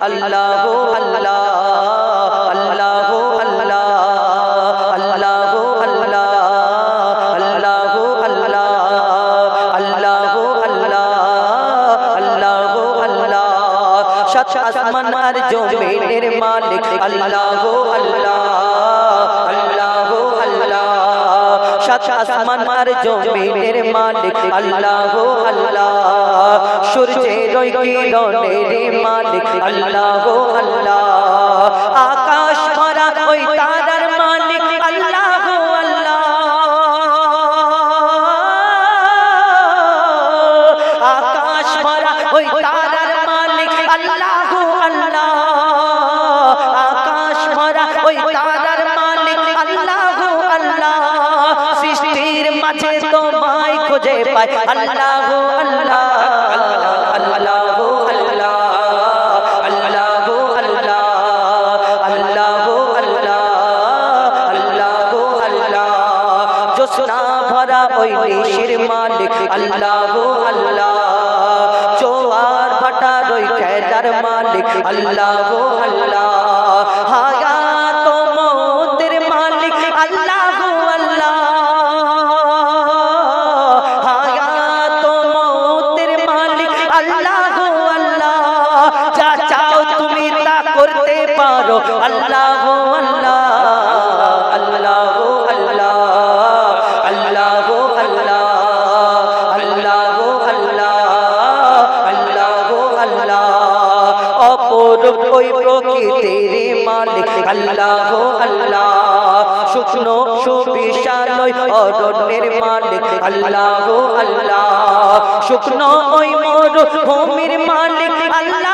اللہ ہو اللہ اللہ ہو اللہ اللہ ہو اللہ اللہ ہو اللہ اللہ ہو اللہ اللہ ہو اللہ شخص من جو میرے مالک اللہ ہو اللہ সাত আসমান আর জমিনের মালিক আল্লাহ আল্লাহ। সূর্যের কিরণের মালিক আল্লাহ আল্লাহ। আকাশ ভরা ওই তারার মালিক আল্লাহ আল্লাহ। আকাশ ভরা ওই তারার মালিক আল্লাহ আল্লাহ। আকাশ ভরা ওই তারার খুঁজে পাই আল্লাহ আল্লাহ আল্লাহ আল্লাহ ভরা ওই নিশির মালিক আল্লাহ আল্লাহ চোয়ার ভাটার ওই খেদার মালিক আল্লাহ আল্লাহ পারো আল্লাহ আল্লাহ আল্লাহ আল্লাহ আল্লাহ আল্লাহ আল্লাহ আল্লাহ আল্লাহ আল্লাহ অপরূপ ওই প্রকৃতির মালিক আল্লাহ আল্লাহ শুকনো সুবিশাল ওই অরণ্যের মালিক আল্লাহ আল্লাহ শুকনো ওই মরুভূমির মালিক আল্লাহ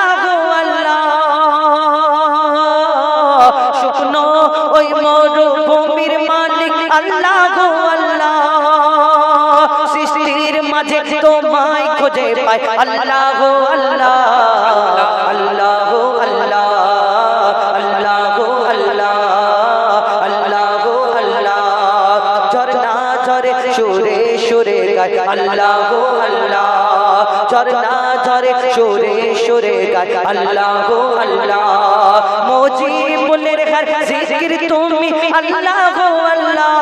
মরুভূমির মালিক আল্লাহ গো আল্লাহ। সৃষ্টির মাঝে তোমায় খুঁজে পাই আল্লাহ গো আল্লাহ। আল্লাহ গো আল্লাহ। আল্লাহ আল্লাহ আল্লাহ। গো সুরে সুরে গায় আল্লাহ আল্লাহ। মোজি জিকির তুমি আল্লাহ গো আল্লাহ।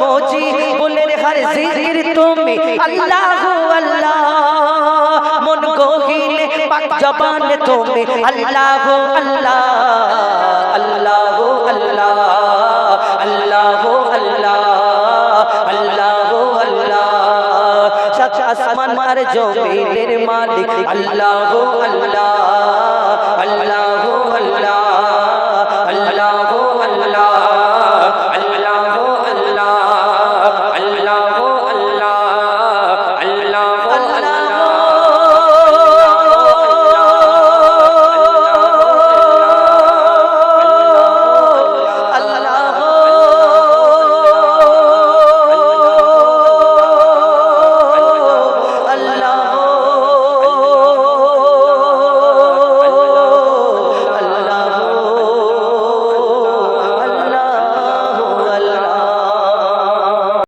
মোজি বলের হর জিকির তুমি আল্লাহ গো আল্লাহ। মন গহিলে পাক জবানে তুমি আল্লাহ গো আল্লাহ। আল্লাহ গো আল্লাহ। আল্লাহ গো আল্লাহ। আসমান মার জমিনের মালিক আল্লাহ আল্লাহ। আল্লাহ।